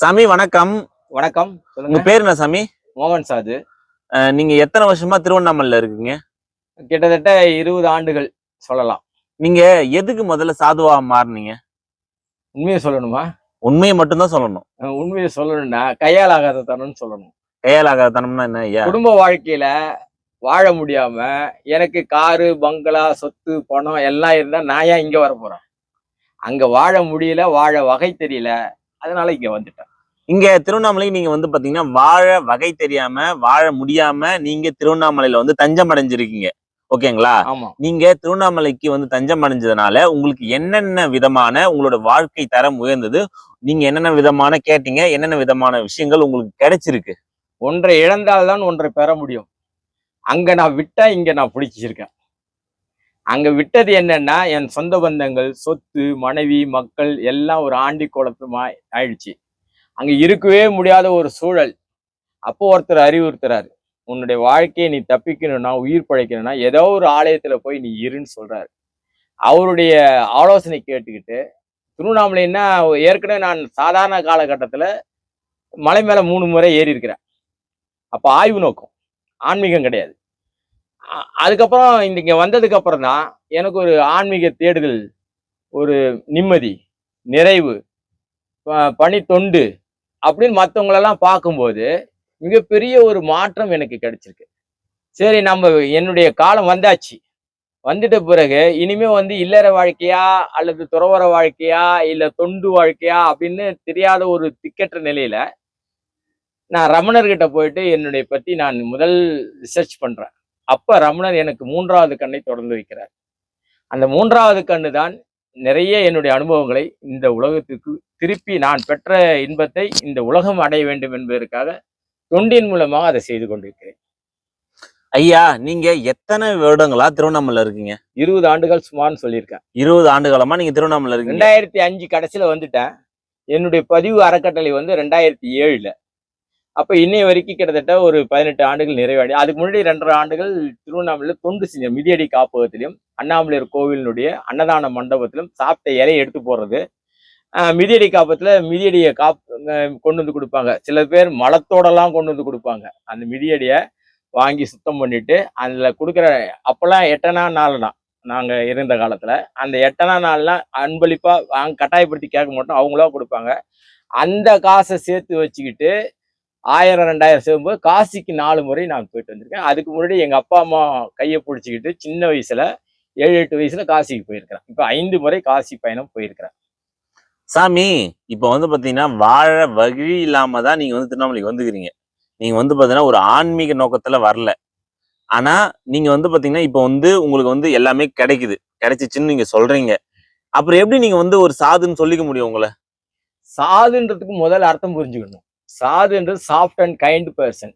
சாமி வணக்கம். வணக்கம் உங்க பேர் என்ன சாமி? மோகன் சாது. நீங்க எத்தனை வருஷமா திருவண்ணாமலையில இருக்கீங்க? கிட்டத்தட்ட இருபது ஆண்டுகள் சொல்லலாம். நீங்க எதுக்கு முதல்ல சாதுவா மாறுனீங்க? உண்மையை சொல்லணுமா? உண்மையை மட்டும்தான் சொல்லணும். உண்மையை சொல்லணும்னா கையால் ஆகாத தரம்னு சொல்லணும். கையாலாகாத தனம்னா என்ன ஐயா? குடும்ப வாழ்க்கையில வாழ முடியாம எனக்கு காரு பங்களா சொத்து பணம் எல்லாம் இருந்தா நான் ஏன் இங்க வர போறேன்? அங்க வாழ முடியல வாழ வகை தெரியல. அதனால இங்க வந்துட்டேன். இங்க திருவண்ணாமலைக்கு நீங்க வந்து பாத்தீங்கன்னா வாழ வகை தெரியாம வாழ முடியாம நீங்க திருவண்ணாமலையில வந்து தஞ்சம் அடைஞ்சிருக்கீங்க. ஓகேங்களா? நீங்க திருவண்ணாமலைக்கு வந்து தஞ்சம் அடைஞ்சதுனால உங்களுக்கு என்னென்ன விதமான உங்களோட வாழ்க்கை தரம் உயர்ந்தது? நீங்க என்னென்ன விதமான கேட்டீங்க? என்னென்ன விதமான விஷயங்கள் உங்களுக்கு கிடைச்சிருக்கு? ஒன்றை இழந்தால்தான் ஒன்றை பெற முடியும். அங்க நான் விட்டா இங்க நான் பிடிச்சிருக்கேன். அங்க விட்டது என்னன்னா என் சொந்த பந்தங்கள் சொத்து மனைவி மக்கள் எல்லாம் ஒரு ஆண்டி குழப்பமா ஆயிடுச்சு. அங்கே இருக்கவே முடியாத ஒரு சூழல். அப்போ ஒருத்தர் அறிவுறுத்துறாரு. உன்னுடைய வாழ்க்கையை நீ தப்பிக்கணும்னா உயிர் பழைக்கணும்னா ஏதோ ஒரு ஆலயத்தில் போய் நீ இருன்னு சொல்கிறாரு அவருடைய ஆலோசனை கேட்டுக்கிட்டு திருவண்ணாமலைன்னா ஏற்கனவே நான் சாதாரண காலகட்டத்தில் மலை மேலே மூணு முறை ஏறி இருக்கிறேன். அப்போ ஆய்வு நோக்கம். ஆன்மீகம் கிடையாது. அதுக்கப்புறம் இந்த இங்கே வந்ததுக்கப்புறம் தான் எனக்கு ஒரு ஆன்மீக தேடுதல் ஒரு நிம்மதி நிறைவு ப- தொண்டு அப்படின்னு மற்றவங்களெல்லாம் பார்க்கும்போது மிகப்பெரிய ஒரு மாற்றம் எனக்கு கிடைச்சிருக்கு. சரி நம்ம என்னுடைய காலம் வந்தாச்சு. வந்துட்ட பிறகு இனிமே வந்து இல்லற வாழ்க்கையா அல்லது துறவர வாழ்க்கையா இல்ல தொண்டு வாழ்க்கையா அப்படின்னு தெரியாத ஒரு திக்கற்ற நிலையில நான் ரமணர்கிட்ட போயிட்டு என்னுடைய பத்தி நான் முதல் ரிசர்ச் பண்றேன். அப்ப ரமணர் எனக்கு மூன்றாவது கண்ணை தொடர்ந்து வைக்கிறார். அந்த மூன்றாவது கண்ணு தான் நிறைய என்னுடைய அனுபவங்களை இந்த உலகத்துக்கு திருப்பி நான் பெற்ற இன்பத்தை இந்த உலகம் அடைய வேண்டும் என்பதற்காக தொண்டின் மூலமாக அதை செய்து கொண்டிருக்கிறேன். ஐயா நீங்க எத்தனை வருடங்களா திருவண்ணாமலையில இருக்கீங்க? இருபது ஆண்டுகள் சுமார்னு சொல்லியிருக்கேன். இருபது ஆண்டு காலமா நீங்க திருவண்ணாமலையில இருக்கீங்க? ரெண்டாயிரத்தி அஞ்சு கடைசியில வந்துட்டேன். என்னுடைய பதிவு அறக்கட்டளை வந்து ரெண்டாயிரத்தி ஏழுல. அப்போ இன்னை வரைக்கும் கிட்டத்தட்ட ஒரு பதினெட்டு ஆண்டுகள் நிறைவடை. அதுக்கு முன்னாடி ரெண்டரை ஆண்டுகள் திருவண்ணாமலையில் தொண்டு செஞ்சேன் மிதியடி காப்பகத்திலையும் அண்ணாமலையார் கோவிலினுடைய அன்னதான மண்டபத்திலும் சாப்பிட்ட இலையை எடுத்து போடுறது. மிதியடி காப்பத்தில் மிதியடியை காப் கொண்டு வந்து கொடுப்பாங்க. சில பேர் மலத்தோடலாம் கொண்டு வந்து கொடுப்பாங்க. அந்த மிதியடியை வாங்கி சுத்தம் பண்ணிட்டு அதில் கொடுக்குற அப்போல்லாம் எட்டனா நாள்னா நாங்கள் இருந்த காலத்தில். அந்த எட்டனா நாள்லாம் அன்பளிப்பாக வாங்க கட்டாயப்படுத்தி கேட்க மாட்டோம். அவங்களா கொடுப்பாங்க. அந்த காசை சேர்த்து வச்சுக்கிட்டு ஆயிரம் ரெண்டாயிரம் சேரும்போது காசிக்கு நாலு முறை நான் போயிட்டு வந்திருக்கேன். அதுக்கு முன்னாடி எங்க அப்பா அம்மா கையை பிடிச்சிக்கிட்டு சின்ன வயசுல ஏழு எட்டு வயசுல காசிக்கு போயிருக்கிறேன். இப்போ ஐந்து முறை காசி பயணம் போயிருக்கிறேன். சாமி இப்ப வந்து பாத்தீங்கன்னா வாழ வழி இல்லாம தான் நீங்க வந்து திருவண்ணாமலைக்கு வந்துக்கிறீங்க. நீங்க வந்து பாத்தீங்கன்னா ஒரு ஆன்மீக நோக்கத்துல வரல. ஆனா நீங்க வந்து பாத்தீங்கன்னா இப்ப வந்து உங்களுக்கு வந்து எல்லாமே கிடைக்குது. கிடைச்சிச்சுன்னு நீங்க சொல்றீங்க. அப்புறம் எப்படி நீங்க வந்து ஒரு சாதுன்னு சொல்லிக்க முடியும் உங்களை? சாதுன்றதுக்கு முதல் அர்த்தம் புரிஞ்சுக்கணும். சாது என்று சாஃப்ட் அண்ட் கைண்ட் பர்சன்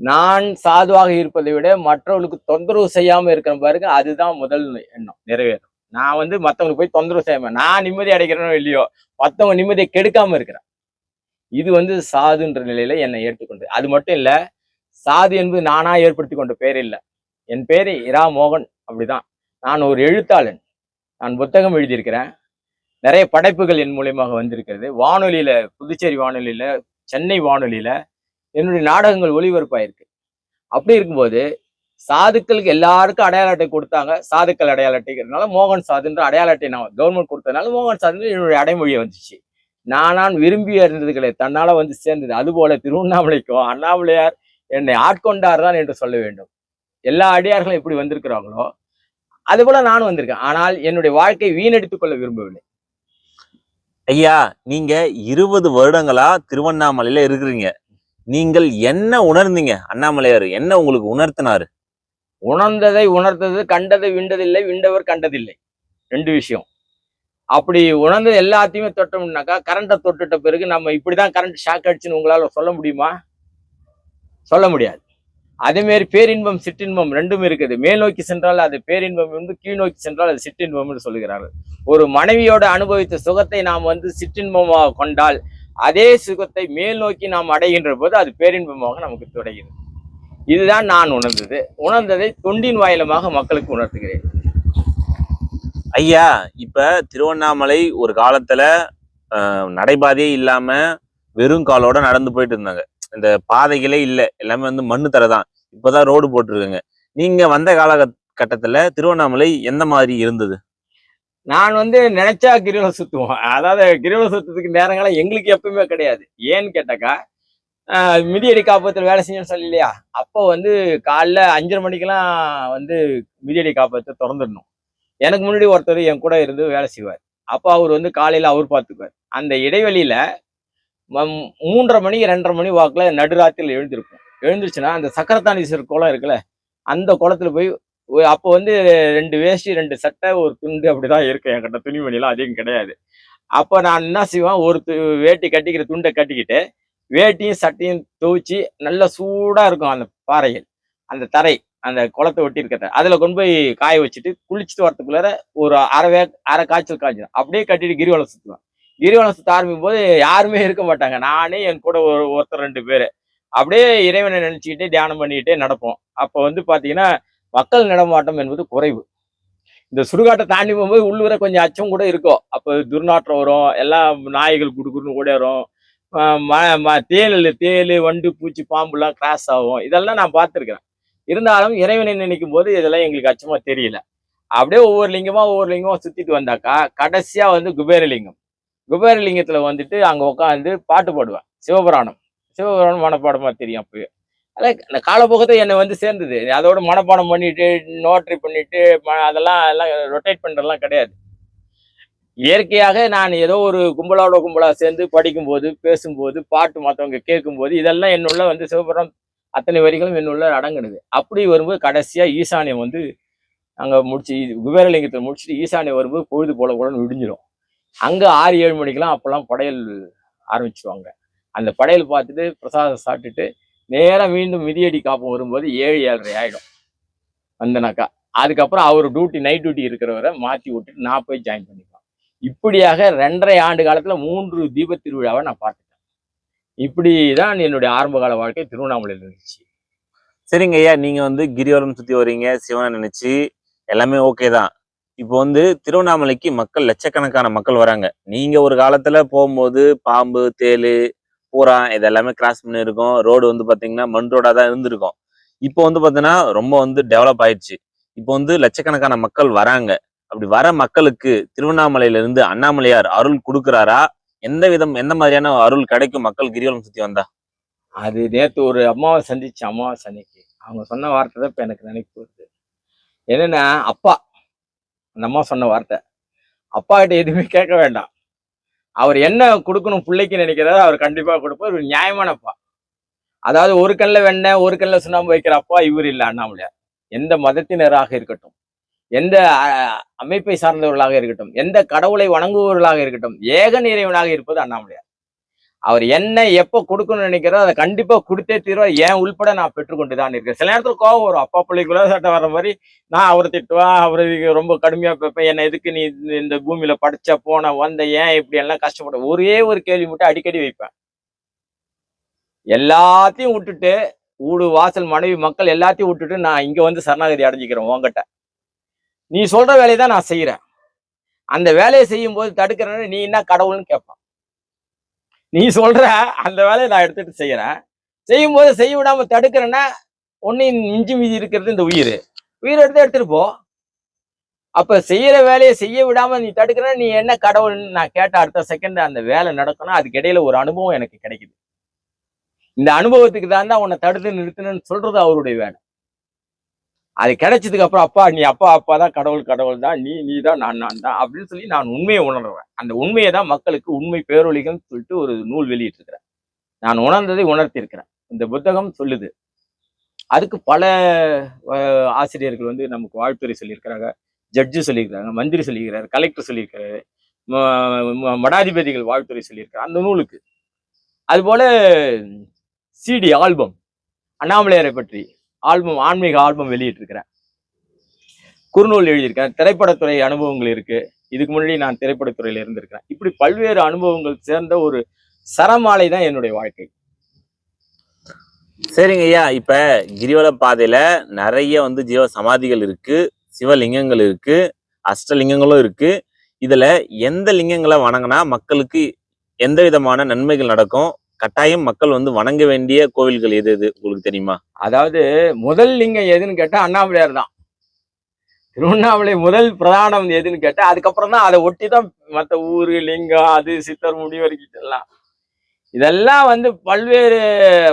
நான் சாதுவாக இருப்பதை விட மற்றவர்களுக்கு தொந்தரவு செய்யாம இருக்கிற பாருங்க அதுதான் முதல் எண்ணம் நிறைவேறும். நான் வந்து மற்றவங்களுக்கு போய் தொந்தரவு செய்யாம நான் நிம்மதி அடைக்கிறேனோ இல்லையோ மற்றவங்க நிம்மதியை கெடுக்காம இருக்கிறேன். இது வந்து சாதுன்ற நிலையில என்னை ஏற்றுக்கொண்டு அது மட்டும் இல்ல சாது என்பது நானா ஏற்படுத்தி கொண்ட பேர் இல்லை. என் பேர் இரா மோகன் அப்படிதான். நான் ஒரு எழுத்தாளன். நான் புத்தகம் எழுதியிருக்கிறேன். நிறைய படைப்புகள் என் மூலியமாக வந்திருக்கிறது. வானொலியில புதுச்சேரி வானொலியில சென்னை வானொலியில என்னுடைய நாடகங்கள் ஒளிபரப்பாயிருக்கு. அப்படி இருக்கும்போது சாதுக்களுக்கு எல்லாருக்கும் அடையாள அட்டை கொடுத்தாங்க. சாதுக்கள் அடையாள அட்டைங்கிறதுனால மோகன் சாதுன்ற அடையாள அட்டை நான் கவர்மெண்ட் கொடுத்ததுனால மோகன் சாதுன்னு என்னுடைய அடைமொழியை வந்துச்சு. நானான் விரும்பி அறிந்ததுகளை தன்னால வந்து சேர்ந்தது. அதுபோல திருவண்ணாமலைக்கும் அண்ணாமலையார் என்னை ஆட்கொண்டார் தான் என்று சொல்ல வேண்டும். எல்லா அடியார்களும் எப்படி வந்திருக்கிறாங்களோ அதுபோல நானும் வந்திருக்கேன். ஆனால் என்னுடைய வாழ்க்கை வீணடித்துக் கொள்ள விரும்பவில்லை. ஐயா நீங்க இருபது வருடங்களா திருவண்ணாமலையில இருக்கிறீங்க. நீங்கள் என்ன உணர்ந்தீங்க? அண்ணாமலையார் என்ன உங்களுக்கு உணர்த்தினாரு? உணர்ந்ததை உணர்த்தது கண்டதை விண்டதில்லை விண்டவர் கண்டதில்லை. ரெண்டு விஷயம். அப்படி உணர்ந்தது எல்லாத்தையுமே தொட்டோம்னாக்கா கரண்ட்டை தொட்டுட்ட பிறகு நம்ம இப்படிதான் கரண்ட் ஷாக் அடிச்சுன்னு உங்களால சொல்ல முடியுமா? சொல்ல முடியாது. அதே மாதிரி பேரின்பம் சிற்றின்பம் ரெண்டும் இருக்குது. மேல் நோக்கி சென்றால் அது பேரின்பம் என்று கீழ் நோக்கி சென்றால் அது சிற்றின்பம் என்று சொல்கிறார்கள் ஒரு மனைவியோட அனுபவித்த சுகத்தை நாம் வந்து சிற்றின்பமாக கொண்டால் அதே சுகத்தை மேல் நோக்கி நாம் அடைகின்ற போது அது பேரின்பமாக நமக்கு தொடகிறது இதுதான் நான் உணர்ந்தது. உணர்ந்ததை தொண்டின் வாயிலமாக மக்களுக்கு உணர்த்துகிறேன். ஐயா இப்ப திருவண்ணாமலை ஒரு காலத்துல நடைபாதையே இல்லாம வெறும் காலோட நடந்து போயிட்டு இருந்தாங்க. இந்த பாதைகளே இல்ல. எல்லாமே வந்து மண்ணு தரதான் இப்பதான் ரோடு போட்டிருக்கேங்க. நீங்க வந்த காலகட்டத்துல திருவண்ணாமலை எந்த மாதிரி இருந்தது? நான் வந்து நினைச்சா கிரிவலம் சுத்துவோம். அதாவது கிரிவலம் சுத்துறதுக்கு நேரங்களாம் எங்களுக்கு எப்பவுமே கிடையாது. ஏன்னு கேட்டாக்கா ஆஹ் மிதியடி காப்பகத்தில் வேலை செஞ்சோம்னு சொல்லலையா அப்போ வந்து காலைல அஞ்சரை மணிக்கெல்லாம் வந்து மிதியடி காப்பகத்தை திறந்துடணும். எனக்கு முன்னாடி ஒருத்தர் என் கூட இருந்து வேலை செய்வார். அப்போ அவர் வந்து காலையில அவர் பார்த்துக்குவார். அந்த இடைவெளியில மூன்றரை மணி ரெண்டரை மணி வாக்கில் நடுராத்திரியில் எழுந்திருக்கும் எழுந்துருச்சுன்னா அந்த சக்கரத்தானீஸ்வரர் குளம் இருக்குல்ல அந்த குளத்துல போய் அப்போ வந்து ரெண்டு வேஷ்டி ரெண்டு சட்டை ஒரு துண்டு அப்படிதான் இருக்கு என்கிட்ட துணிமணிலாம் அதிகம் கிடையாது. அப்போ நான் என்ன செய்வேன் ஒரு து- வேட்டி கட்டிக்கிற துண்டை கட்டிக்கிட்டு வேட்டியும் சட்டையும் துவைச்சி நல்லா சூடாக இருக்கும் அந்த பாறைகள் அந்த தரை அந்த குளத்தை ஒட்டி இருக்கிறத. அதில் கொண்டு போய் காய வச்சுட்டு குளிச்சுட்டு வரதுக்குள்ளார ஒரு அரை வே அரை காய்ச்சல் காய்ச்சிடும் அப்படியே கட்டிட்டு கிரிவலம் சுற்றுவேன் கிரிவலம் சுத்த ஆரம்பிக்கும் போது யாருமே இருக்க மாட்டாங்க. நானே என் கூட ஒரு ஒருத்தர் ரெண்டு பேர். அப்படியே இறைவனை நினைச்சுக்கிட்டே தியானம் பண்ணிக்கிட்டே நடப்போம். அப்போ வந்து பார்த்தீங்கன்னா மக்கள் நடமாட்டம் என்பது குறைவு. இந்த சுடுகாட்டை தாண்டி போகும்போது உள்ளுவர கொஞ்சம் அச்சம் கூட இருக்கும். அப்போ துர்நாற்றம் வரும் எல்லாம் நாய்கள் குடுக்குன்னு ஓடிடும் தேல் தேல் வண்டு பூச்சி பாம்புலாம் கிராஸ் ஆகும். இதெல்லாம் நான் பார்த்துருக்கிறேன். இருந்தாலும் இறைவனை நினைக்கும் போது இதெல்லாம் எங்களுக்கு அச்சமாக தெரியல. அப்படியே ஒவ்வொரு லிங்கமாக ஒவ்வொரு லிங்கமாக சுற்றிட்டு வந்தாக்கா கடைசியாக வந்து குபேரலிங்கம். குபேரலிங்கத்தில் வந்துட்டு அங்கே உட்காந்து பாட்டு பாடுவேன். சிவபுராணம். சிவபுராணம் மனப்பாடமாக தெரியும் அப்போயே அதான் அந்த காலப்போக்கத்தை என்னை வந்து சேர்ந்தது. அதோட மனப்பாடம் பண்ணிட்டு நோட்ரி பண்ணிட்டு ம- அதெல்லாம் எல்லாம் ரொட்டேட் பண்ணுறதுலாம் கிடையாது. இயற்கையாக நான் ஏதோ ஒரு கும்பலோட கும்பலாக சேர்ந்து படிக்கும்போது பேசும்போது பாட்டு மற்றவங்க கேட்கும்போது இதெல்லாம் என்னுள்ள வந்து சிவபுரம் அத்தனை வரிகளும் என்னுள்ள அடங்குனது. அப்படி வரும்போது கடைசியாக ஈசானியம் வந்து அங்கே முடிச்சு குபேரலிங்கத்தில் முடிச்சுட்டு ஈசானியம் வரும்போது பொழுது போல கூட விடிஞ்சிடும் அங்க ஆறு ஏழு மணிக்கெல்லாம் அப்பெல்லாம் படையல் ஆரம்பிச்சுவாங்க. அந்த படையல் பார்த்துட்டு பிரசாதம் சாப்பிட்டுட்டு நேராக மீண்டும் மிதியடி காப்பம் வரும்போது ஏழு ஏழரை ஆயிடும். வந்தனாக்கா. அதுக்கப்புறம் அவர் டியூட்டி நைட் டியூட்டி இருக்கிறவரை மாற்றி விட்டுட்டு நான் போய் ஜாயின் பண்ணிப்பேன் இப்படியாக ரெண்டரை ஆண்டு காலத்துல மூன்று தீபத் திருவிழாவை நான் பார்த்துட்டேன். இப்படி தான் என்னுடைய ஆரம்ப கால வாழ்க்கை திருவண்ணாமலையில் இருந்துச்சு. சரிங்க ஐயா நீங்க வந்து கிரிவலம் சுற்றி வர்றீங்க சிவனை நினச்சி எல்லாமே ஓகே தான். இப்போ வந்து திருவண்ணாமலைக்கு மக்கள் லட்சக்கணக்கான மக்கள் வராங்க. நீங்க ஒரு காலத்துல போகும்போது பாம்பு தேலு பூரா இது எல்லாமே கிராஸ் பண்ணியிருக்கோம் ரோடு வந்து பாத்தீங்கன்னா மண் ரோடா தான் இருந்திருக்கும். இப்போ வந்து பாத்தீங்கன்னா ரொம்ப வந்து டெவலப் ஆயிடுச்சு. இப்போ வந்து லட்சக்கணக்கான மக்கள் வராங்க. அப்படி வர மக்களுக்கு திருவண்ணாமலையில இருந்து அண்ணாமலையார் அருள் கொடுக்குறாரா? எந்த விதம் எந்த மாதிரியான அருள் கிடைக்கும் மக்கள் கிரிவலம் சுத்தி வந்தா? அது நேற்று ஒரு அம்மாவை சந்திச்சு அம்மாவை அன்னைக்கு அவங்க சொன்ன வார்த்தை தான் இப்போ எனக்கு நினைப்பு வருது. என்னன்னா அப்பா அந்த அம்மா சொன்ன வார்த்தை. அப்பா கிட்ட எதுவுமே கேட்க வேண்டாம். அவர் என்ன கொடுக்கணும் பிள்ளைக்கு நினைக்கிறதோ அவர் கண்டிப்பா கொடுப்பார். ஒரு நியாயமான அப்பா. அதாவது ஒரு கல்ல வெண்ணெய் ஒரு கல்ல சுண்ணாம்பு வைக்கிற அப்பா இவர் இல்லை அண்ணாமலையார் எந்த மதத்தினராக இருக்கட்டும் எந்த அஹ், அமைப்பை சார்ந்தவர்களாக இருக்கட்டும் எந்த கடவுளை வணங்குபவர்களாக இருக்கட்டும் ஏக நிறைவனாக இருப்பது அண்ணாமலையார். அவர் என்ன எப்ப கொடுக்கணும்னு நினைக்கிறோ அதை கண்டிப்பா கொடுத்தே தீர்வார். ஏன் உள்பட நான் பெற்றுக்கொண்டு தான் இருக்கேன். சில நேரத்தில் கோவம் வரும். அப்பா பிள்ளைக்குள்ள சட்டை வர மாதிரி நான் அவரை திட்டுவேன் அவரை ரொம்ப கடுமையா பேப்பேன். என்ன எதுக்கு நீ இந்த- இந்த பூமியில படிச்ச போன வந்த ஏன் இப்படி எல்லாம் கஷ்டப்பட? ஒரே ஒரு கேள்வி மட்டும் அடிக்கடி வைப்பேன். எல்லாத்தையும் விட்டுட்டு ஊடு வாசல் மனைவி மக்கள் எல்லாத்தையும் விட்டுட்டு நான் இங்க வந்து சரணாகதி அடைஞ்சிக்கிறேன் உங்ககிட்ட நீ சொல்ற வேலையை தான் நான் செய்யறேன் அந்த வேலையை செய்யும் போது தடுக்கிறேன்னு நீ என்ன கடவுள்னு கேட்பான். நீ சொல்ற அந்த வேலையை நான் எடுத்துட்டு செய்யறேன். செய்யும் போது செய்ய விடாம தடுக்கிறேன்னா ஒன்னு மிஞ்சி மீதி இருக்கிறது இந்த உயிர். உயிர் எடுத்து எடுத்துட்டு போ. அப்ப செய்யற வேலையை செய்ய விடாம நீ தடுக்கிற நீ என்ன கடவுள்னு நான் கேட்ட அடுத்த செகண்ட் அந்த வேலை நடக்கணும். அதுக்கு இடையில ஒரு அனுபவம் எனக்கு கிடைக்குது. இந்த அனுபவத்துக்கு தான் தான் உன்னை தடுத்து நிறுத்தணும்னு சொல்றது அவருடைய வேலை. அது கிடைச்சதுக்கு அப்புறம் அப்பா நீ அப்பா அப்பா தான் கடவுள் கடவுள் தான் நீ நீ தான் நான் நான் தான் அப்படின்னு சொல்லி நான் உண்மையை உணர்றேன். அந்த உண்மையை தான் மக்களுக்கு உண்மை பேரொழிகள்னு சொல்லிட்டு ஒரு நூல் வெளியிட்டிருக்கிறேன். நான் உணர்ந்ததை உணர்த்தியிருக்கிறேன். இந்த புத்தகம் சொல்லுது. அதுக்கு பல ஆசிரியர்கள் வந்து நமக்கு வாழ்த்துறை சொல்லியிருக்கிறாங்க. ஜட்ஜு சொல்லியிருக்கிறாங்க மந்திரி சொல்லியிருக்கிறாரு கலெக்டர் சொல்லியிருக்கிறாரு ம- ம- மடாதிபதிகள் வாழ்த்துறை சொல்லியிருக்கிறார். அந்த நூலுக்கு. அதுபோல சிடி ஆல்பம் அண்ணாமலையாரை பற்றி. ஆல்பம் ஆன்மீக ஆல்பம் வெளியிட்டிருக்கிறேன். குறுநூல் எழுதியிருக்கேன். திரைப்படத்துறை அனுபவங்கள் இருக்கு. இதுக்கு முன்னாடி நான் திரைப்படத்துறையில இருந்திருக்கிறேன். இப்படி பல்வேறு அனுபவங்கள் சேர்ந்த ஒரு சரமாலை தான் என்னுடைய வாழ்க்கை. சரிங்க ஐயா. இப்ப கிரிவல பாதையில நிறைய வந்து ஜீவ சமாதிகள் இருக்கு. சிவலிங்கங்கள் இருக்கு. அஷ்டலிங்கங்களும் இருக்கு. இதுல எந்த லிங்கங்களை வணங்கினா மக்களுக்கு எந்த விதமான நன்மைகள் நடக்கும்? கட்டாயம் மக்கள் வந்து வணங்க வேண்டிய கோவில்கள் எது எது உங்களுக்கு தெரியுமா? அதாவது முதல் லிங்கம் எதுன்னு கேட்டா அண்ணாமலையார் தான். திருவண்ணாமலை முதல் பிரதானம் எதுன்னு கேட்டா அதுக்கப்புறம் தான் அதை ஒட்டி தான் மற்ற ஊரு லிங்கம் அது சித்தர் முடி வரைக்கும் எல்லாம் இதெல்லாம் வந்து பல்வேறு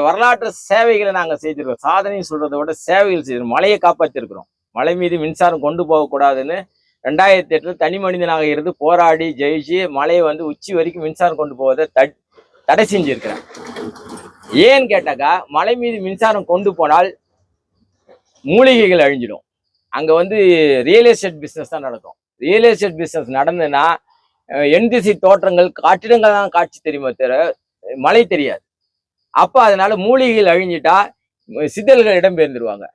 வரலாற்று சேவைகளை நாங்க செய்திருக்கோம். சாதனை சொல்றதை விட சேவைகள் செய்திருக்கோம். மலையை காப்பாத்திருக்கிறோம். மலை மீது மின்சாரம் கொண்டு போகக்கூடாதுன்னு ரெண்டாயிரத்தி எட்டுல தனி மனிதனாக இருந்து போராடி ஜெயிச்சு மலையை வந்து உச்சி வரைக்கும் மின்சாரம் கொண்டு போவதை தட் தடை செஞ்சிருக்கிறேன். ஏன்னு கேட்டாக்கா மலை மீது மின்சாரம் கொண்டு போனால் மூலிகைகள் அழிஞ்சிடும். அங்க வந்து ரியல் எஸ்டேட் பிஸ்னஸ் தான் நடக்கும். ரியல் எஸ்டேட் பிஸ்னஸ் நடந்ததுன்னா என் திசை தோற்றங்கள் கட்டிடங்கள் தான் காட்சி தெரியுமே தவிர மழை தெரியாது. அப்போ அதனால மூலிகைகள் அழிஞ்சிட்டா சிதல்கள் இடம்பெயர்ந்துருவாங்க.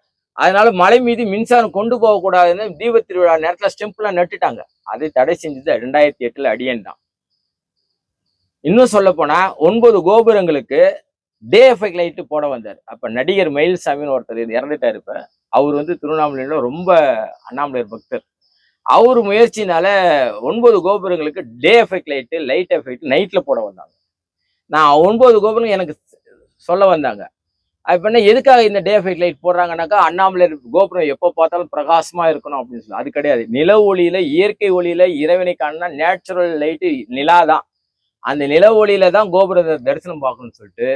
அதனால மலை மீது மின்சாரம் கொண்டு போகக்கூடாதுன்னு தீப திருவிழா நேரத்துல ஸ்டெம்ப்லாம் நட்டுட்டாங்க. அதை தடை செஞ்சது ரெண்டாயிரத்தி எட்டுல அடியன் தான். இன்னும் சொல்ல போனா ஒன்பது கோபுரங்களுக்கு டே எஃபெக்ட் லைட்டு போட வந்தார். அப்போ நடிகர் மயில்சாமின்னு ஒருத்தர் இறந்துட்டார் இப்போ. அவர் வந்து திருவண்ணாமலையில ரொம்ப அண்ணாமலையார் பக்தர். அவர் முயற்சினால ஒன்பது கோபுரங்களுக்கு day effect light light effect நைட்டில் போட வந்தாங்க. நான் ஒன்பது கோபுரம் எனக்கு சொல்ல வந்தாங்க. அப்ப என்ன எதுக்காக இந்த டே எஃபெக்ட் லைட் போடுறாங்கன்னாக்கா அண்ணாமலையார் கோபுரம் எப்போ பார்த்தாலும் பிரகாசமாக இருக்கணும் அப்படின்னு சொல்லி. அது கிடையாது. நில ஒளியில் இயற்கை ஒளியில் இறைவனை காணா நேச்சுரல் லைட்டு நிலா தான் அந்த நில ஒளியில தான் கோபுரத்தை தரிசனம் பார்க்கணும்னு சொல்லிட்டு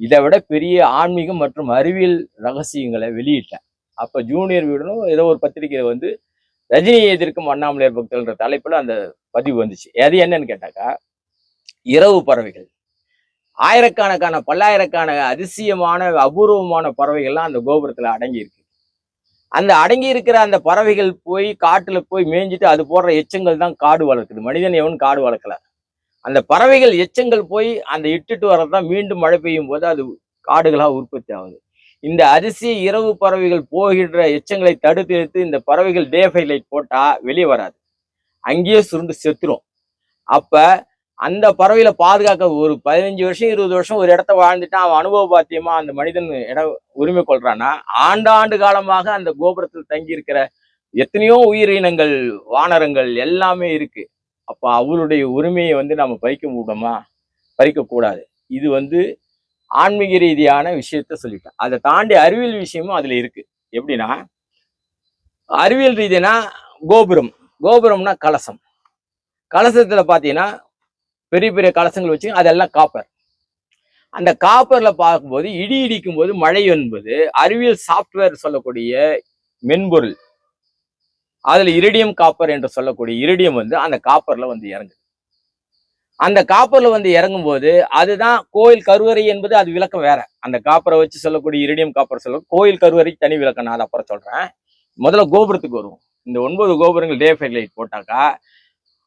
இதை விட பெரிய ஆன்மீகம் மற்றும் அறிவியல் ரகசியங்களை வெளியிட்டேன். அப்போ ஜூனியர் வீடுனும் ஏதோ ஒரு பத்திரிகையில வந்து ரஜினியை எதிர்க்கும் அண்ணாமலையார் பக்தர்கள்ன்ற தலைப்புல அந்த பதிவு வந்துச்சு. அது என்னன்னு கேட்டாக்கா இரவு பறவைகள். ஆயிரக்கணக்கான பல்லாயிரக்கான அதிசயமான அபூர்வமான பறவைகள்லாம் அந்த கோபுரத்துல அடங்கி இருக்கு அந்த அடங்கி இருக்கிற அந்த பறவைகள் போய் காட்டுல போய் மேய்ஞ்சிட்டு அது போடுற எச்சங்கள் தான் காடு வளர்க்குது. மனிதன் எவன் காடு வளர்க்கல. அந்த பறவைகள் எச்சங்கள் போய் அந்த இட்டுட்டு வரதான் மீண்டும் மழை பெய்யும் போது அது காடுகளாக உற்பத்தி ஆகுது. இந்த அரிசி இரவு பறவைகள் போகின்ற எச்சங்களை தடுத்து நிறுத்தி இந்த பறவைகள் டே ஃபை லைட் வெளியே வராது. அங்கேயே சுருண்டு செத்துரும். அப்போ அந்த பறவையில பாதுகாக்க ஒரு பதினஞ்சு வருஷம் இருபது வருஷம் ஒரு இடத்த வாழ்ந்துட்டான் அவன் அனுபவ பாத்தியமா அந்த மனிதன் இட உரிமை கொள்றான்னா ஆண்டாண்டு காலமாக அந்த கோபுரத்தில் தங்கி இருக்கிற எத்தனையோ உயிரினங்கள் வானரங்கள் எல்லாமே இருக்கு. அப்போ அவருடைய உரிமையை வந்து நம்ம பறிக்க முடியுமா? பறிக்கக்கூடாது இது வந்து ஆன்மீக ரீதியான விஷயத்த சொல்லிட்டேன் அதை தாண்டி அறிவியல் விஷயமும் அதுல இருக்கு. எப்படின்னா அறிவியல் ரீதினா கோபுரம். கோபுரம்னா கலசம். கலசத்துல பாத்தீங்கன்னா பெரிய பெரிய கலசங்கள் வச்சு அதெல்லாம் காப்பர். அந்த காப்பர்ல பார்க்கும்போது இடி இடிக்கும் போது மழை என்பது அறிவியல் சாஃப்ட்வேர் சொல்லக்கூடிய மென்பொருள். அதில் இரிடியம் காப்பர் என்று சொல்லக்கூடிய இரிடியம் வந்து அந்த காப்பரில் வந்து இறங்குது. அந்த காப்பரில் வந்து இறங்கும் போது அதுதான் கோயில் கருவறை என்பது அது விளக்கம் வேற. அந்த காப்பரை வச்சு சொல்லக்கூடிய இரிடியம் காப்பர் சொல்ல கோயில் கருவறை தனி விளக்கம் நான் அதை அப்புறம் சொல்கிறேன் முதல்ல கோபுரத்துக்கு வருவோம். இந்த ஒன்பது கோபுரங்கள் டே ஃபைட் லைட் போட்டாக்கா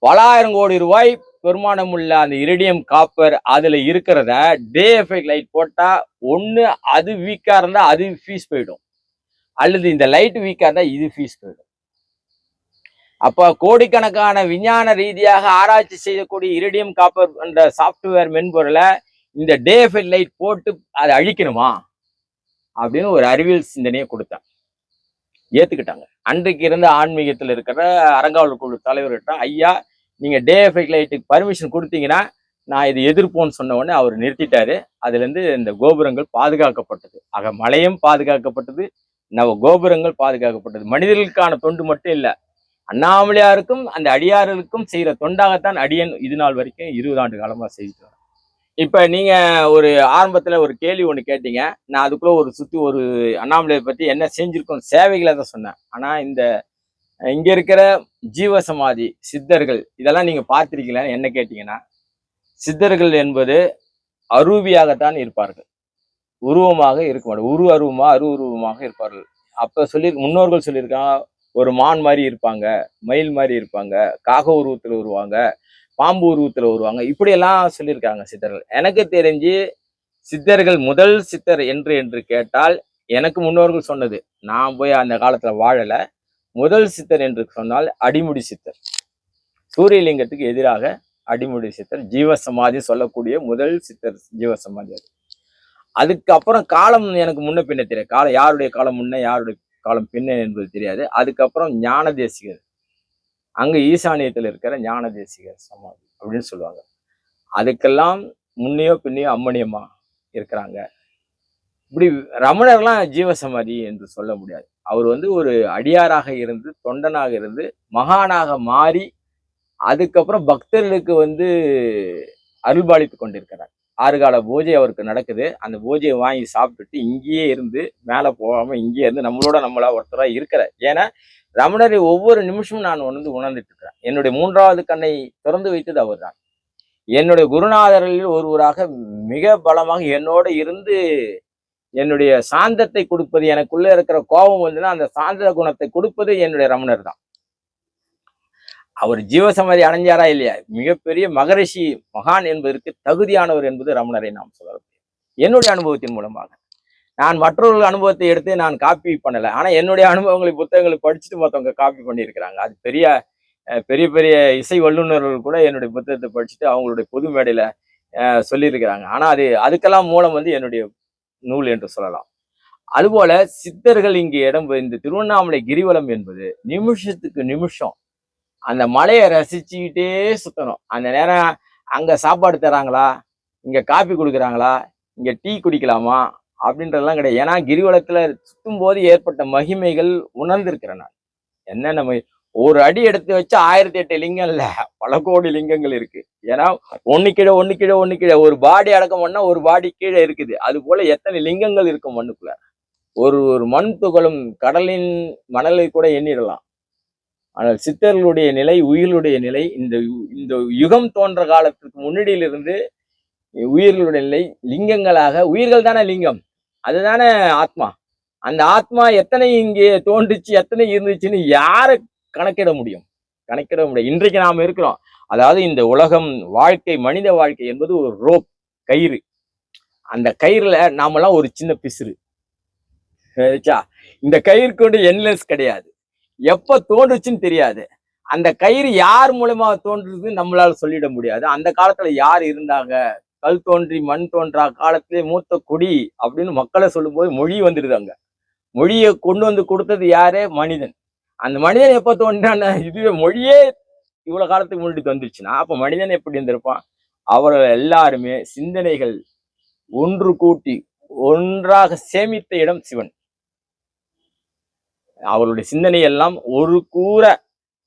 பலாயிரம் கோடி ரூபாய் பெருமானம் உள்ள அந்த இரிடியம் காப்பர் அதில் இருக்கிறத டே எஃபெக்ட் லைட் போட்டால் ஒன்று அது வீக்காக இருந்தால் அது ஃபீஸ் போயிடும். அல்லது இந்த லைட் வீக்காக இருந்தால் இது ஃபீஸ் போயிடும். அப்போ கோடிக்கணக்கான விஞ்ஞான ரீதியாக ஆராய்ச்சி செய்யக்கூடிய இரிடியம் காப்பர் என்ற சாஃப்ட்வேர் மென்பொருளை இந்த டேஃபில் லைட் போட்டு அதை அழிக்கணுமா? அப்படின்னு ஒரு அறிவியல் சிந்தனையை கொடுத்தேன். ஏற்றுக்கிட்டாங்க அன்றைக்கு இருந்த ஆன்மீகத்தில் இருக்கிற அரங்காவல் குழு தலைவர்கிட்ட ஐயா நீங்கள் டே லைட்டுக்கு பர்மிஷன் கொடுத்தீங்கன்னா நான் இது எதிர்ப்போன்னு சொன்ன உடனே அவர் நிறுத்திட்டாரு. அதுலேருந்து இந்த கோபுரங்கள் பாதுகாக்கப்பட்டது. ஆக மலையும் பாதுகாக்கப்பட்டது. நவ கோபுரங்கள் பாதுகாக்கப்பட்டது. மனிதர்களுக்கான தொண்டு மட்டும் இல்லை அண்ணாமலையாருக்கும் அந்த அடியார்களுக்கும் செய்கிற தொண்டாகத்தான் அடியன் இது நாள் வரைக்கும் இருபது ஆண்டு காலமாக செய்துட்டு வரேன். இப்போ நீங்கள் ஒரு ஆரம்பத்தில் ஒரு கேள்வி ஒன்று கேட்டீங்க. நான் அதுக்குள்ளே ஒரு சுற்றி ஒரு அண்ணாமலையை பற்றி என்ன செஞ்சுருக்கோம் சேவைகளை தான் சொன்னேன். ஆனால் இந்த இங்கே இருக்கிற ஜீவ சமாதி சித்தர்கள் இதெல்லாம் நீங்கள் பார்த்துருக்கீங்களான்னு என்ன கேட்டிங்கன்னா சித்தர்கள் என்பது அரூபியாகத்தான் இருப்பார்கள். உருவமாக இருக்க மாட்டாங்க உரு அருவமாக அரு உருவமாக இருப்பார்கள். அப்போ சொல்லி முன்னோர்கள் சொல்லியிருக்காங்க ஒரு மான் மாதிரி இருப்பாங்க மயில் மாதிரி இருப்பாங்க காக உருவத்தில் வருவாங்க பாம்பு உருவத்தில் வருவாங்க. இப்படியெல்லாம் சொல்லியிருக்காங்க சித்தர்கள். எனக்கு தெரிஞ்சு சித்தர்கள் முதல் சித்தர் என்று என்று கேட்டால் எனக்கு முன்னோர்கள் சொன்னது. நான் போய் அந்த காலத்தில் வாழலை. முதல் சித்தர் என்று சொன்னால் அடிமுடி சித்தர். சூரியலிங்கத்துக்கு எதிராக அடிமுடி சித்தர் ஜீவசமாதி சொல்லக்கூடிய முதல் சித்தர் ஜீவசமாதி அது. அதுக்கப்புறம் காலம் எனக்கு முன்ன பின்ன தெரியாது. காலம் யாருடைய காலம் முன்ன யாருடைய காலம் பின்ன என்பது தெரியாது. அதுக்கப்புறம் ஞான தேசிகர். அங்க ஈசானியத்தில் இருக்கிற ஞான தேசிகர் சமாதி அப்படின்னு சொல்லுவாங்க. அதுக்கெல்லாம் முன்னையோ பின்னையோ அம்மனியமா இருக்கிறாங்க. இப்படி ரமணர்லாம் ஜீவசமாதி என்று சொல்ல முடியாது. அவர் வந்து ஒரு அடியாராக இருந்து தொண்டனாக இருந்து மகானாக மாறி அதுக்கப்புறம் பக்தர்களுக்கு வந்து அருள்பாலித்து கொண்டிருக்கிறார். ஆறு கால பூஜை அவருக்கு நடக்குது. அந்த பூஜையை வாங்கி சாப்பிட்டுட்டு இங்கேயே இருந்து மேலே போகாமல் இங்கேயே இருந்து நம்மளோட நம்மளா ஒருத்தராக இருக்கிற. ஏன்னா ரமணரை ஒவ்வொரு நிமிஷமும் நான் வந்து உணர்ந்துட்டு இருக்கிறேன். என்னுடைய மூன்றாவது கண்ணை திறந்து வைத்தது அவர் தான் என்னுடைய குருநாதர்களில் ஒருவராக மிக பலமாக என்னோட இருந்து என்னுடைய சாந்தத்தை கொடுப்பது எனக்குள்ளே இருக்கிற கோபம் வந்துன்னா அந்த சாந்த குணத்தை கொடுப்பது என்னுடைய ரமணர் தான் அவர் ஜீவசமாதி அடைஞ்சாரா இல்லையா? மிகப்பெரிய மகரிஷி மகான் என்பதற்கு தகுதியானவர் என்பது ரமணரை நாம் சொல்ல என்னுடைய அனுபவத்தின் மூலமாக. நான் மற்றவர்கள் அனுபவத்தை எடுத்து நான் காப்பி பண்ணலை. ஆனால் என்னுடைய அனுபவங்களை புத்தகங்களை படிச்சுட்டு மற்றவங்க காப்பி பண்ணியிருக்கிறாங்க. அது பெரிய பெரிய பெரிய இசை வல்லுநர்கள் கூட என்னுடைய புத்தகத்தை படிச்சுட்டு அவங்களுடைய பொது மேடையில் சொல்லியிருக்கிறாங்க. ஆனால் அது அதுக்கெல்லாம் மூலம் வந்து என்னுடைய நூல் என்று சொல்லலாம். அதுபோல சித்தர்கள் இங்கே இடம் இந்த திருவண்ணாமலை கிரிவலம் என்பது நிமிஷத்துக்கு நிமிஷம் அந்த மலையை ரசிச்சுக்கிட்டே சுத்தணும். அந்த நேரம் அங்கே சாப்பாடு தராங்களா இங்கே காப்பி கொடுக்குறாங்களா? இங்கே டீ குடிக்கலாமா? அப்படின்றதெல்லாம் கிடையாது. ஏன்னா கிரிவலத்தில் சுற்றும் போது ஏற்பட்ட மகிமைகள் உணர்ந்திருக்கிறேன் நான். என்னென்ன ஒரு அடி எடுத்து வச்சு ஆயிரத்தி எட்டு லிங்கம் இல்லை பல கோடி லிங்கங்கள் இருக்கு. ஏன்னா ஒன்று கீழே ஒன்று கீழே ஒன்று கீழே ஒரு பாடி அடக்கம் பண்ணா ஒரு பாடி கீழே இருக்குது. அது போல எத்தனை லிங்கங்கள் இருக்கும் மண்ணுக்குள்ள? ஒரு ஒரு மண் துகளும் கடலின் மணலை கூட எண்ணிடலாம். ஆனால் சித்தர்களுடைய நிலை உயிர்களுடைய நிலை இந்த இந்த யுகம் தோன்ற காலத்துக்கு முன்னாடியிலிருந்து உயிர்களுடைய நிலை லிங்கங்களாக உயிர்கள் தானே லிங்கம். அதுதானே ஆத்மா. அந்த ஆத்மா எத்தனை இங்கே தோன்றுச்சு எத்தனை இருந்துச்சுன்னு யாரை கணக்கிட முடியும்? கணக்கிட முடியும். இன்றைக்கு நாம் இருக்கிறோம். அதாவது இந்த உலகம் வாழ்க்கை மனித வாழ்க்கை என்பது ஒரு ரோப் கயிறு. அந்த கயிறுல நாமெல்லாம் ஒரு சின்ன பிசுறு. இந்த கயிறு கொண்டு என்லெஸ் கிடையாது. எப்ப தோன்றுச்சுன்னு தெரியாது. அந்த கயிறு யார் மூலமா தோன்றுதுன்னு நம்மளால சொல்லிட முடியாது. அந்த காலத்துல யார் இருந்தாங்க? கல் தோன்றி மண் தோன்றா காலத்திலே மூத்த குடி அப்படின்னு மக்களை சொல்லும்போது மொழி வந்துடுது அங்க. மொழியை கொண்டு வந்து கொடுத்தது யாரு? மனிதன். அந்த மனிதன் எப்ப தோன்றான இதுவே மொழியே இவ்வளவு காலத்துக்கு முன்னாடி வந்துருச்சுன்னா அப்ப மனிதன் எப்படி இருந்திருப்பான்? அவர்கள் எல்லாருமே சிந்தனைகள் ஒன்று கூட்டி ஒன்றாக சேமித்த இடம் சிவன். அவருடைய சிந்தனை எல்லாம் ஒரு கூற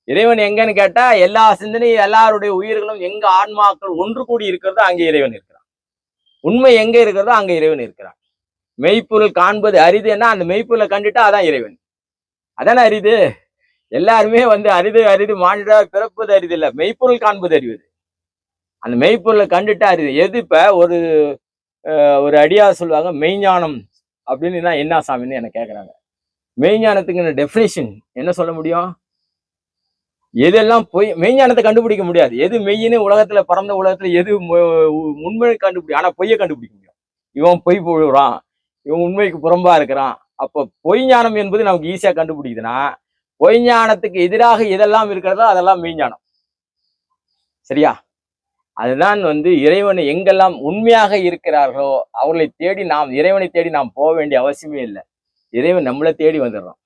இறைவன் எங்கன்னு கேட்டா எல்லா சிந்தனையும் எல்லாருடைய உயிர்களும் எங்க ஆன்மாக்கள் ஒன்று கூடி இருக்கிறதோ அங்கே இறைவன் இருக்கிறான். உண்மை எங்க இருக்கிறதோ அங்கே இறைவன் இருக்கிறான். மெய்ப்பொருள் காண்பது அரிதுன்னா அந்த மெய்ப்பொருளை கண்டுட்டா அதான் இறைவன். அதானே அரிது? எல்லாருமே வந்து அரிது அரிது மானிட பிறப்பது அரிது இல்லை. மெய்ப்பொருள் காண்பது அறிவது அந்த மெய்ப்பொருளை கண்டுட்டா அரிது. எது இப்போ? ஒரு ஒரு அடியா சொல்லுவாங்க மெய்ஞானம் அப்படின்னு என்ன சாமின்னு என்னை கேட்குறாங்க மெய்ஞானத்துக்கு டெஃபினேஷன் என்ன சொல்ல முடியும்? எதெல்லாம் பொய் மெய்ஞானத்தை கண்டுபிடிக்க முடியாது. எது மெய்யின்னு உலகத்துல பறந்த உலகத்துல எது மு- உண்மை கண்டுபிடி ஆனா பொய்யை கண்டுபிடிக்க முடியும். இவன் பொய் போடுறான் இவன் உண்மைக்கு புறம்பா இருக்கிறான். அப்போ பொய் ஞானம் என்பது நமக்கு ஈஸியா கண்டுபிடிக்குதுன்னா பொய் ஞானத்துக்கு எதிராக எதெல்லாம் இருக்கிறதோ அதெல்லாம் மெய்ஞானம் சரியா? அதுதான் வந்து இறைவனை எங்கெல்லாம் உண்மையாக இருக்கிறார்களோ அவர்களை தேடி நாம் இறைவனை தேடி நாம் போக வேண்டிய அவசியமே இல்லை. இறைவன் நம்மளை தேடி வந்துடுறான்.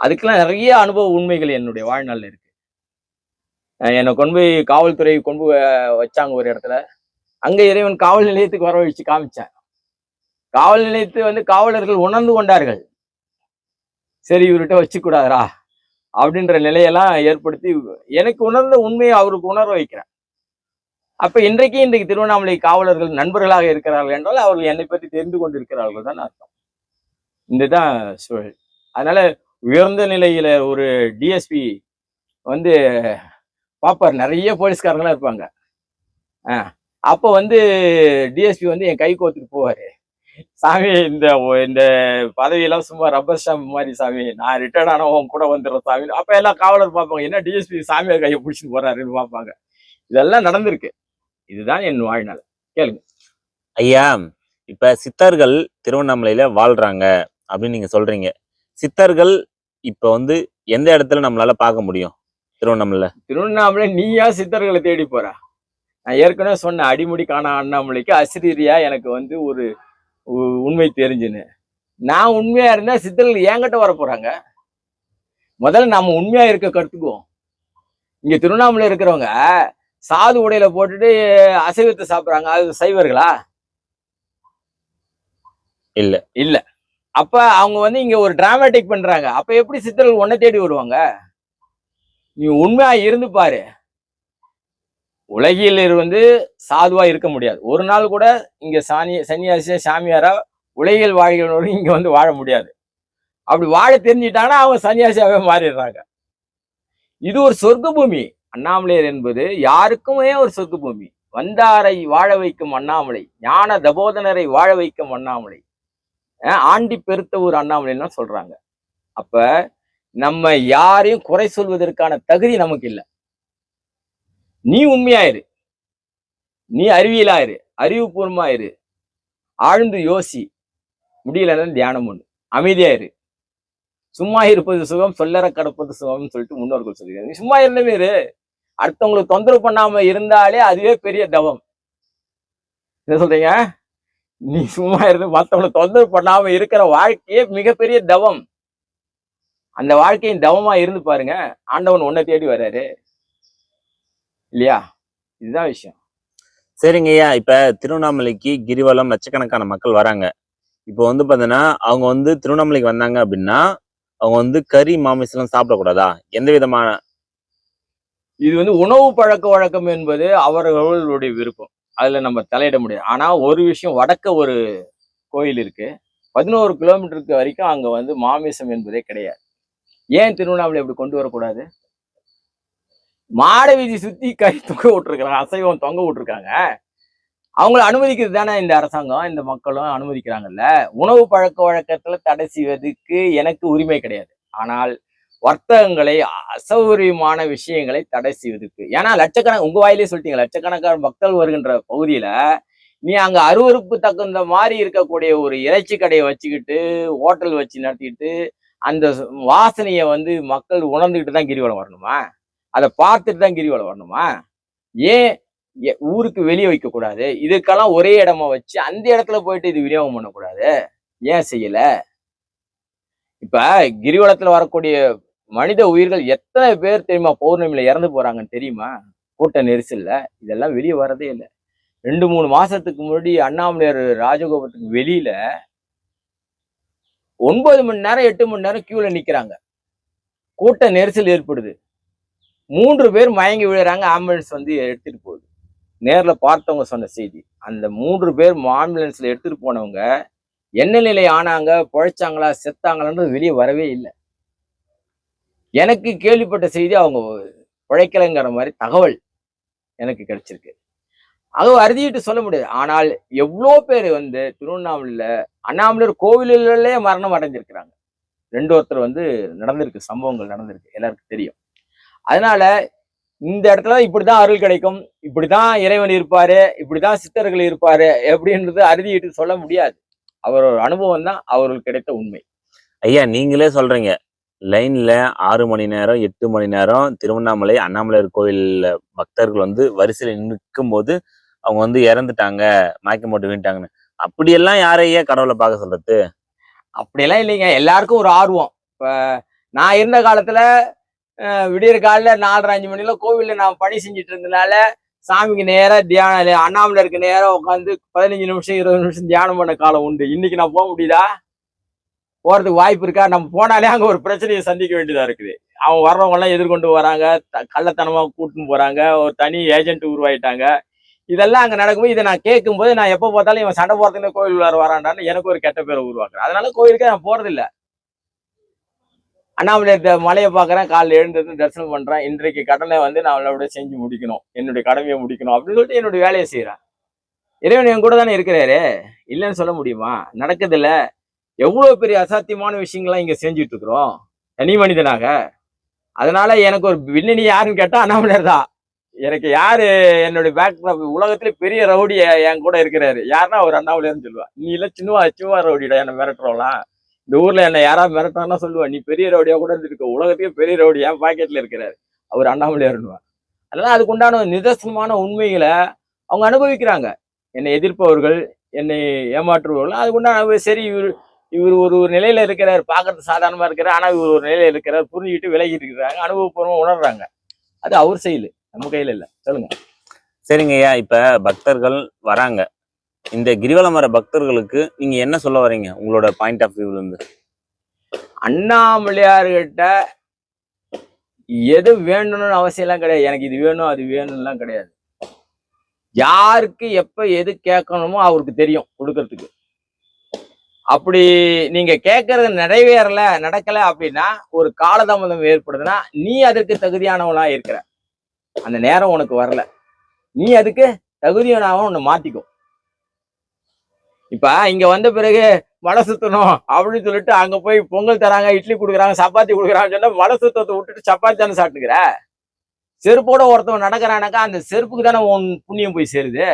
அதுக்கெல்லாம் நிறைய அனுபவ உண்மைகள் என்னுடைய வாழ்நாள்ல இருக்கு. அஹ் என்னை கொண்டு போய் காவல்துறை கொண்டு வச்சாங்க ஒரு இடத்துல. அங்க இறைவன் காவல் நிலையத்துக்கு வர வச்சு காமிச்சேன். காவல் நிலையத்தை வந்து காவலர்கள் உணர்ந்து கொண்டார்கள். சரி இவர்கிட்ட வச்சுக்கூடாதரா அப்படின்ற நிலையெல்லாம் ஏற்படுத்தி எனக்கு உணர்ந்த உண்மையை அவருக்கு உணர வைக்கிறேன். அப்ப இன்றைக்கு இன்றைக்கு திருவண்ணாமலை காவலர்கள் நண்பர்களாக இருக்கிறார்கள் என்றால் அவர்கள் என்னை பற்றி தெரிந்து கொண்டிருக்கிறார்கள் தான் அர்த்தம். இதுதான் சூழல் அதனால உயர்ந்த நிலையில ஒரு டிஎஸ்பி வந்து பாப்பார். நிறைய போலீஸ்காரங்களாம் இருப்பாங்க. ஆ அப்போ வந்து டிஎஸ்பி வந்து என் கை கோத்துட்டு போவார். சாமி இந்த இந்த பதவியெல்லாம் சும்மா ரப்பர் ஸ்டாம்ப் மாதிரி சாமி. நான் ரிட்டையர்ட் ஆனவன் கூட வந்துடுறேன் சாமி. அப்போ எல்லாம் காவலர் பார்ப்பாங்க. என்ன டிஎஸ்பி சாமியார் கையை பிடிச்சிட்டு போறாருன்னு பார்ப்பாங்க. இதெல்லாம் நடந்திருக்கு. இதுதான் என் வாழ்நாள். கேளுங்க. ஐயா இப்ப சித்தர்கள் திருவண்ணாமலையில வாழ்றாங்க. அப்படின்னு நீங்க சொல்றீங்க. சித்தர்கள் இப்ப வந்து எந்த இடத்துல நம்மளால பார்க்க முடியும்? திருவண்ணாமலையில திருவண்ணாமலை நீயா சித்தர்களை தேடி போற? நான் ஏற்கனவே சொன்ன அடிமுடி காண அண்ணாமலைக்கு அசிரீரியா எனக்கு வந்து ஒரு உண்மை தெரிஞ்சுன்னு. நான் உண்மையா இருந்தா சித்தர்கள் என்கிட்ட வர போறாங்க. முதல்ல நாம உண்மையா இருக்க கற்றுக்குவோம் இங்க திருவண்ணாமலை இருக்கிறவங்க சாது உடையில போட்டுட்டு அசைவத்தை சாப்பிடுறாங்க. அது சைவர்களா? இல்ல. இல்ல. அப்ப அவங்க வந்து இங்க ஒரு டிராமேட்டிக் பண்றாங்க. அப்ப எப்படி சித்தர்கள் ஒன்ன தேடி வருவாங்க? நீ உண்மையா இருந்து பாரு. உலகில் வந்து சாதுவா இருக்க முடியாது. ஒரு நாள் கூட இங்க சாணி சன்னியாசியா சாமியாரா உலகில் வாழ்கிறவரும் இங்க வந்து வாழ முடியாது. அப்படி வாழ தெரிஞ்சிட்டாங்கன்னா அவங்க சன்னியாசியாவே மாறிடுறாங்க. இது ஒரு சொர்க்க பூமி அண்ணாமலையர் என்பது யாருக்குமே ஒரு சொர்க்க பூமி வந்தாரை வாழ வைக்கும் அண்ணாமலை ஞான தபோதனரை வாழ வைக்கும் அண்ணாமலை. ஆண்டி பெருத்த ஒரு அண்ணாமலைன்னு சொல்றாங்க. அப்ப நம்ம யாரையும் குறை சொல்வதற்கான தகுதி நமக்கு இல்லை. நீ உண்மையாயிரு. நீ அறிவியலாயிரு. அறிவுபூர்வமாயிரு. ஆழ்ந்து யோசி. முடியலன்னா தியானம் ஒண்ணு அமைதியாயிரு. சும்மா இருப்பது சுகம் சொல்லற கடப்பது சுகம்னு சொல்லிட்டு முன்னோர்கள் சொல்லியிருக்காங்க. நீ சும்மா இருந்தவே இரு. அடுத்தவங்களுக்கு தொந்தரவு பண்ணாம இருந்தாலே அதுவே பெரிய தவம். என்ன சொல்றீங்க? நீ சும்மா இருந்து மத்தவங்களை தொந்தரவு பண்ணாம இருக்கிற வாழ்க்கையே மிகப்பெரிய தவம். அந்த வாழ்க்கையின் தவமா இருந்து பாருங்க. ஆண்டவன் உன்னை தேடி வர்றாரு. இல்லையா? இதுதான் விஷயம். சரிங்க ஐயா. இப்ப திருவண்ணாமலைக்கு கிரிவலம் லட்சக்கணக்கான மக்கள் வராங்க. இப்போ வந்து பாத்தீங்கன்னா அவங்க வந்து திருவண்ணாமலைக்கு வந்தாங்க அப்படின்னா அவங்க வந்து கறி மாமிசம் சாப்பிடக்கூடாதா? எந்த விதமான இது வந்து உணவு பழக்க வழக்கம் என்பது அவர்களுடைய விருப்பம். அதுல நம்ம தலையிட முடியாது. ஆனா ஒரு விஷயம் வடக்க ஒரு கோயில் இருக்கு. பதினோரு கிலோமீட்டருக்கு வரைக்கும் அங்க வந்து மாமிசம் என்பதே கிடையாது. ஏன் திருவண்ணாமலை அப்படி கொண்டு வரக்கூடாது? மாட வீதி சுத்தி கை தொங்க விட்டுருக்குறாங்க அசைவம் தொங்க விட்டுருக்காங்க. அவங்கள அனுமதிக்கிறது தானே இந்த அரசாங்கம் இந்த மக்களும் அனுமதிக்கிறாங்கல்ல. உணவு பழக்க வழக்கத்துல தடை செய்வதற்கு எனக்கு உரிமை கிடையாது. ஆனால் வர்த்தகங்களை அசௌகரியமான விஷயங்களை தடை செய்வதற்கு. ஏன்னா லட்சக்கணக்கு உங்க வாயிலே சொல்லிட்டீங்க லட்சக்கணக்கான மக்கள் வருகின்ற பகுதியில நீ அங்க அருவருப்பு தகுந்த மாதிரி இருக்கக்கூடிய ஒரு இறைச்சி கடையை வச்சுக்கிட்டு ஹோட்டல் வச்சு நடத்திக்கிட்டு அந்த வாசனையை வந்து மக்கள் உணர்ந்துக்கிட்டு தான் கிரிவலம் வரணுமா? அதை பார்த்துட்டு தான் கிரிவலம் வரணுமா? ஏன் எ- ஊருக்கு வெளியே வைக்கக்கூடாது? இதுக்கெல்லாம் ஒரே இடமா வச்சு அந்த இடத்துல போயிட்டு இது விநியோகம் பண்ணக்கூடாது? ஏன் செய்யல? இப்ப கிரிவலத்துல வரக்கூடிய மனித உயிர்கள் எத்தனை பேர் தெரியுமா பௌர்ணமியில இறந்து போறாங்கன்னு தெரியுமா? கூட்ட நெரிசல்ல. இதெல்லாம் வெளியே வரதே இல்லை. ரெண்டு மூணு மாசத்துக்கு முன்னாடி அண்ணாமலையார் ராஜகோபுரத்துக்கு வெளியில ஒன்பது மணி நேரம் எட்டு மணி நேரம் கியூல நிக்கிறாங்க. கூட்ட நெரிசல் ஏற்படுது. மூன்று பேர் மயங்கி விழுறாங்க ஆம்புலன்ஸ் வந்து எடுத்துட்டு போகுது. நேர்ல பார்த்தவங்க சொன்ன செய்தி. அந்த மூன்று பேர் ஆம்புலன்ஸ்ல எடுத்துட்டு போனவங்க என்ன நிலை ஆனாங்க பழைச்சாங்களா செத்தாங்களான்றது வெளியே வரவே இல்லை. எனக்கு கேள்விப்பட்ட செய்தி அவங்க உழைக்கலைங்கிற மாதிரி தகவல் எனக்கு கிடைச்சிருக்கு. அது அறுதிட்டு சொல்ல முடியாது. ஆனால் எவ்வளோ பேர் வந்து திருவண்ணாமலையில் அண்ணாமலையார் கோவிலிலே மரணம் அடைஞ்சிருக்கிறாங்க. ரெண்டு ஒருத்தர் வந்து நடந்திருக்கு சம்பவங்கள் நடந்திருக்கு. எல்லாருக்கும் தெரியும். அதனால இந்த இடத்துல இப்படிதான் அருள் கிடைக்கும் இப்படிதான் இறைவன் இருப்பாரு இப்படிதான் சித்தர்கள் இருப்பாரு எப்படின்றது அறுதிட்டு சொல்ல முடியாது. அவரோட அனுபவம் தான் அவர்களுக்கு கிடைத்த உண்மை. ஐயா நீங்களே சொல்றீங்க. லைன்ல ஆறு மணி நேரம் எட்டு மணி நேரம் திருவண்ணாமலை அண்ணாமலையார் கோயில்ல பக்தர்கள் வந்து வரிசையில் நிற்கும் போது அவங்க வந்து இறந்துட்டாங்க மயக்கம் போட்டு வீண்டாங்கன்னு அப்படியெல்லாம் யாரையே கடவுளை பார்க்க சொல்றது? அப்படியெல்லாம் இல்லைங்க. எல்லாருக்கும் ஒரு ஆர்வம். இப்போ நான் இருந்த காலத்துல விடியற் காலைல நாலரை அஞ்சு மணில கோவில்ல நான் பணி செஞ்சுட்டு இருந்தனால சாமிக்கு நேரா தியானம் அண்ணாமலருக்கு நேரம் உட்காந்து பதினஞ்சு நிமிஷம் இருபது நிமிஷம் தியானம் பண்ண காலம் உண்டு. இன்னைக்கு நான் போக முடியுதா? போறதுக்கு வாய்ப்பு இருக்கா? நம்ம போனாலே அங்க ஒரு பிரச்சனையை சந்திக்க வேண்டியதா இருக்குது. அவன் வர்றவங்க எல்லாம் எதிர்கொண்டு வராங்க. கள்ளத்தனமாக கள்ளத்தனமா கூட்டின்னு போறாங்க. ஒரு தனி ஏஜென்ட் உருவாயிட்டாங்க. இதெல்லாம் அங்க நடக்கும்போது இதை நான் கேட்கும்போது நான் எப்போ பார்த்தாலும் இவன் சண்டை போகிறதுக்கு கோயில் உள்ளார வரான்டான்னு எனக்கு ஒரு கெட்ட பேரை உருவாக்குறேன். அதனால கோயிலுக்கு நான் போகிறதில்ல அண்ணாமலை மலையை பார்க்கறேன். காலைல எழுந்திருந்து தரிசனம் பண்றேன். இன்றைக்கு கடனை வந்து நான் அவளோட செஞ்சு முடிக்கணும். என்னுடைய கடமையை முடிக்கணும் அப்படின்னு சொல்லிட்டு என்னுடைய வேலையை செய்கிறேன் இறைவன் என் கூட தானே இருக்கிறாரு. இல்லைன்னு சொல்ல முடியுமா? நடக்குது எவ்வளோ எவ்வளவு பெரிய அசாத்தியமான விஷயங்கள்லாம் இங்க செஞ்சுட்டு இருக்கிறோம் தனி மனிதனாக. அதனால எனக்கு ஒரு வில்லனி யாருன்னு கேட்டா அண்ணாமலையார் தான். எனக்கு யாரு என்னுடைய பேக் உலகத்துல பெரிய ரவுடி என் கூட இருக்கிறாரு. யாருன்னா அவர் அண்ணாமலையார்னு சொல்லுவா நீ இல்ல சின்னவா சின்னவா ரவுடிடா என்ன மிரட்டுறோம்லாம். இந்த ஊர்ல என்ன யாராவது மிரட்டான்னா சொல்லுவா. நீ பெரிய ரவுடியா கூட இருந்திருக்க. உலகத்தையே பெரிய ரவுடி என் பாக்கெட்ல இருக்கிறாரு. அவர் அண்ணாமலையாருன்னுவா அதனால அதுக்கு உண்டான நிதர்சனமான உண்மைகளை அவங்க அனுபவிக்கிறாங்க. என்னை எதிர்ப்பவர்கள் என்னை ஏமாற்றுபவர்கள் அதுக்குண்டான சரி இவர் ஒரு ஒரு நிலையில இருக்கிறார் பார்க்கறது சாதாரணமா இருக்கிறார் ஆனா இவர் ஒரு நிலையில இருக்கிறார் புரிஞ்சுக்கிட்டு விலகி இருக்கிறாங்க அனுபவபூர்வமா உணர்றாங்க. அது அவர் செயல் நம்ம கையில இல்ல. சொல்லுங்க. சரிங்க ஐயா இப்ப பக்தர்கள் வராங்க. இந்த கிரிவலம் வர பக்தர்களுக்கு நீங்க என்ன சொல்ல வரீங்க உங்களோட பாயிண்ட் ஆஃப் வியூல இருந்து. அண்ணாமலையார்கிட்ட எது வேணும்னு அவசியம்லாம் கிடையாது. எனக்கு இது வேணும் அது வேணும்லாம் கிடையாது. யாருக்கு எப்ப எது கேட்கணுமோ அவருக்கு தெரியும் கொடுக்கறதுக்கு. அப்படி நீங்க கேட்கறது நிறைவேறல நடக்கல அப்படின்னா ஒரு காலதாமதம் ஏற்படுதுன்னா நீ அதற்கு தகுதியானவனா இருக்கிற. அந்த நேரம் உனக்கு வரல. நீ அதுக்கு தகுதியானவன் உன்னை மாத்திக்கும். இப்ப இங்க வந்த பிறகு மலை சுத்தணும் அப்படின்னு சொல்லிட்டு அங்க போய் பொங்கல் தராங்க இட்லி கொடுக்குறாங்க சப்பாத்தி கொடுக்குறாங்கன்னு சொன்னா மலை சுத்தத்தை விட்டுட்டு சப்பாத்தி தானே சாப்பிட்டுக்கிற? செருப்போட ஒருத்தவன் நடக்கிறானாக்கா அந்த செருப்புக்கு தானே உன் புண்ணியம் போய் சேருது?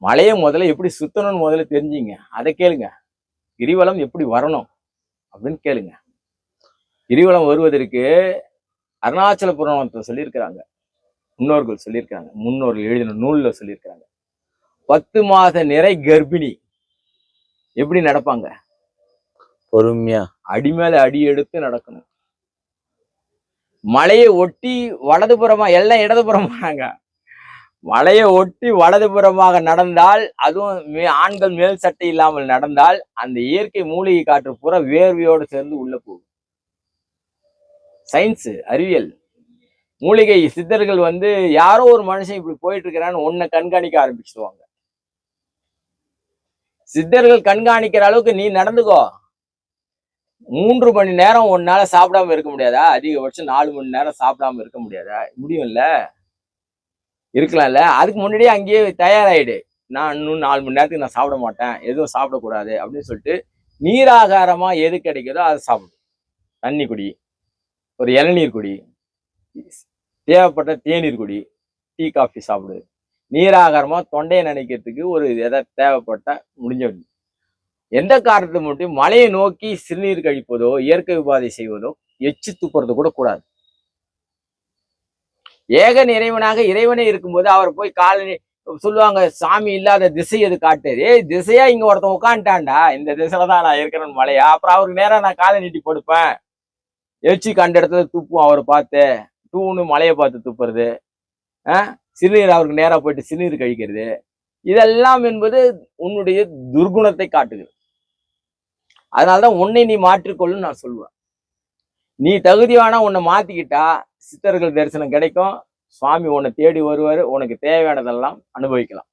மலையை முதல்ல எப்படி சுத்தணும்னு முதல்ல தெரிஞ்சுங்க. அதை கேளுங்க. கிரிவலம் எப்படி வரணும் அப்படின்னு கேளுங்க. கிரிவலம் வருவதற்கு அருணாச்சல புராணத்தை சொல்லியிருக்கிறாங்க. முன்னோர்கள் சொல்லியிருக்காங்க முன்னோர்கள் எழுதின நூல்ல சொல்லியிருக்காங்க பத்து மாத நிறை கர்ப்பிணி எப்படி நடப்பாங்க? பொறுமையா. அடி மேல அடி எடுத்து நடக்கணும். மலையை ஒட்டி வலதுபுறமா எல்லாம் இடதுபுறமாங்க. மலையை ஒட்டி வலதுபுறமாக நடந்தால் அதுவும் மே- ஆண்கள் மேல் சட்டை இல்லாமல் நடந்தால் அந்த இயற்கை மூலிகை காற்று பூரா வேர்வையோடு சேர்ந்து உள்ள போகும். சயின்ஸ் அறிவியல். மூலிகை சித்தர்கள் வந்து யாரோ ஒரு மனுஷன் இப்படி போயிட்டு இருக்கிறான்னு உன்னை கண்காணிக்க ஆரம்பிச்சிடுவாங்க. சித்தர்கள் கண்காணிக்கிற அளவுக்கு நீ நடந்துக்கோ. மூன்று மணி நேரம் உன்னால சாப்பிடாம இருக்க முடியாதா? அதிகபட்சம் நாலு மணி நேரம் சாப்பிடாம இருக்க முடியாதா? முடியும்ல? இருக்கலாம்ல. அதுக்கு முன்னாடியே அங்கேயே தயாராகிடு நான் இன்னும் நாலு மணி நேரத்துக்கு நான் சாப்பிட மாட்டேன். எதுவும் சாப்பிடக்கூடாது அப்படின்னு சொல்லிட்டு நீராகாரமாக எது கிடைக்குதோ அதை சாப்பிடு. தண்ணி குடி. ஒரு இளநீர் குடி. தேவைப்பட்ட தேநீர் குடி. டீ காஃபி சாப்பிடு. நீராகாரமாக தொண்டையை நினைக்கிறதுக்கு ஒரு எதை தேவைப்பட்ட முடிஞ்ச எந்த காரணத்தை மட்டும் மலையை நோக்கி சிறுநீர் கழிப்பதோ இயற்கை உபாதை செய்வதோ எச்சு துப்புறது கூட கூடாது. ஏக இறைவனாக இறைவனே இருக்கும்போது அவர் போய் கால சொல்லுவாங்க சாமி இல்லாத திசை எது காட்டுது? ஏய் திசையா இங்க ஒருத்தன் உட்காந்துட்டான்டா இந்த திசையில தான் நான் இருக்கிறேன் மலையா? அப்புறம் அவருக்கு நேரம் நான் காலை நீட்டி படுப்பேன் எச்சி கண்ட இடத்துல துப்பும் அவரை பார்த்து. தூணு மலையை பார்த்து துப்புறது. ஆஹ் சிறுநீர் அவருக்கு நேரா போயிட்டு சிறுநீர் கழிக்கிறது. இதெல்லாம் என்பது உன்னுடைய துர்குணத்தை காட்டுகிறது. அதனாலதான் உன்னை நீ மாற்றிக்கொள்ளுன்னு நான் சொல்லுவேன். நீ தகுதியானா உன்னை மாத்திக்கிட்டா சித்தர்கள் தரிசனம் கிடைக்கும். சுவாமி உன்னை தேடி வருவாரு. உனக்கு தேவையானதெல்லாம் அனுபவிக்கலாம்.